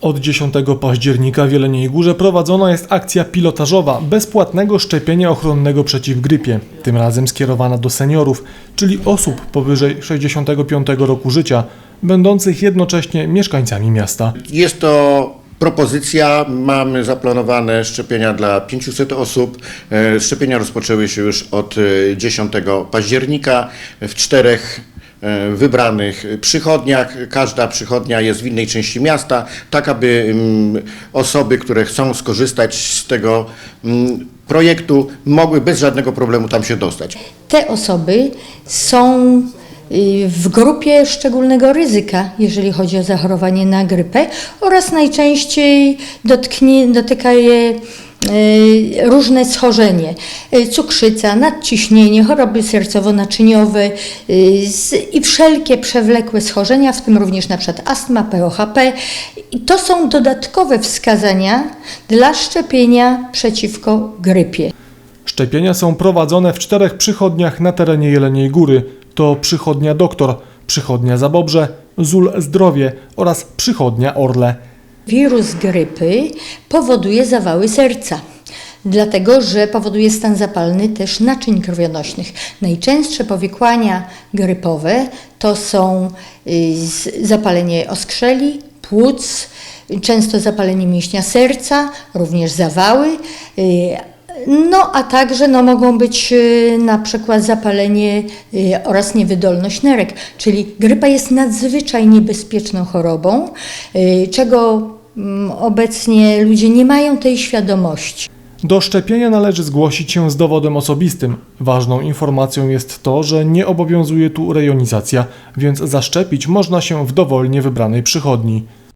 Od 10 października w Jeleniej Górze prowadzona jest akcja pilotażowa bezpłatnego szczepienia ochronnego przeciw grypie, tym razem skierowana do seniorów, czyli osób powyżej 65 roku życia, będących jednocześnie mieszkańcami miasta. Jest to propozycja, mamy zaplanowane szczepienia dla 500 osób. E, Szczepienia rozpoczęły się już od e, 10 października w czterech e, wybranych przychodniach. Każda przychodnia jest w innej części miasta, tak aby mm, osoby, które chcą skorzystać z tego mm, projektu, mogły bez żadnego problemu tam się dostać. Te osoby są y, w grupie szczególnego ryzyka, jeżeli chodzi o zachorowanie na grypę oraz najczęściej dotknie, dotyka je różne schorzenie, y, cukrzyca, nadciśnienie, choroby sercowo-naczyniowe y, i wszelkie przewlekłe schorzenia, w tym również przykład astma, POHP. I to są dodatkowe wskazania dla szczepienia przeciwko grypie. Szczepienia są prowadzone w czterech przychodniach na terenie Jeleniej Góry. To przychodnia Doktor, przychodnia Zabobrze, ZUL Zdrowie oraz przychodnia Orle. Wirus grypy powoduje zawały serca. Dlatego, że powoduje stan zapalny też naczyń krwionośnych. Najczęstsze powikłania grypowe to są y, zapalenie oskrzeli, płuc, często zapalenie mięśnia serca, również zawały. y, No, a także no, mogą być y, na przykład zapalenie oraz niewydolność nerek, czyli grypa jest nadzwyczaj niebezpieczną chorobą, czego obecnie ludzie nie mają tej świadomości. Do szczepienia należy zgłosić się z dowodem osobistym. Ważną informacją jest to, że nie obowiązuje tu rejonizacja, więc zaszczepić można się w dowolnie wybranej przychodni.